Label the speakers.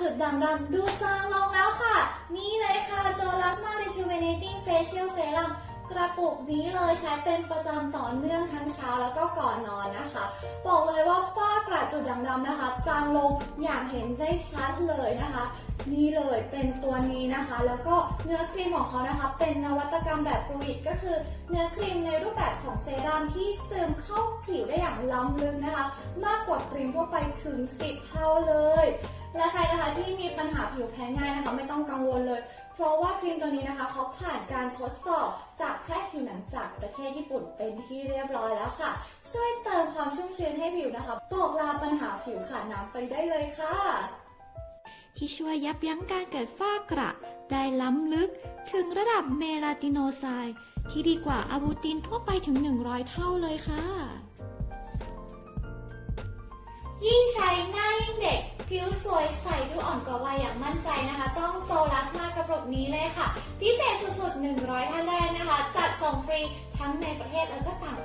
Speaker 1: จุดด่างดำดูจางลงแล้วค่ะ นี่เลยค่ะ j o l a s m a Rejuvenating Facial Serum กระปุกนี้เลยใช้เป็นประจำต่อเนื่องทั้งเช้าแล้วก็ก่อนนอนนะคะ บอกเลยว่าฝ้ากระจุดด่างดำนะคะ จางลงอย่างเห็นได้ชัดเลยนะคะ นี่เลยเป็นตัวนี้นะคะ แล้วก็เนื้อครีมของเขานะคะ เป็นนวัตกรรมแบบฟลูอิดก็คือเนื้อครีมในรูปแบบของเซรั่มที่ซึมเข้าผิวได้อย่างล้ำลึกนะคะ มากกว่าครีมทั่วไปถึง 10 เท่าเลย และใครนะคะที่มีปัญหาผิวแพ้ง่ายนะคะ ไม่ต้องกังวลเลย เพราะว่าครีมตัวนี้นะคะเขาผ่านการทดสอบจากแพทย์ผิวหนังจากประเทศญี่ปุ่นเป็นที่เรียบร้อยแล้วค่ะ ช่วยเติมความชุ่มชื้นให้ผิวนะคะบอกลาปัญหาผิวขาดน้ำไปได้เลยค่ะ
Speaker 2: ที่ช่วยยับยั้งการเกิดฝ้ากระ ได้ล้ำลึกถึงระดับเมลาติโนไซด์ที่ดีกว่าอะบูตินทั่วไปถึง 100 เท่าเลยค่ะ
Speaker 1: ยิ่งใช้หน้ายิ่งเด็ก ผิวสวยใสดูอ่อนกว่าวัยอย่างมั่นใจนะคะ ต้องโจลัสมากระปุกนี้เลยค่ะ พิเศษสุดๆ 100 ท่านแรกนะคะ จัดส่งฟรีทั้งในประเทศแล้วก็ต่าง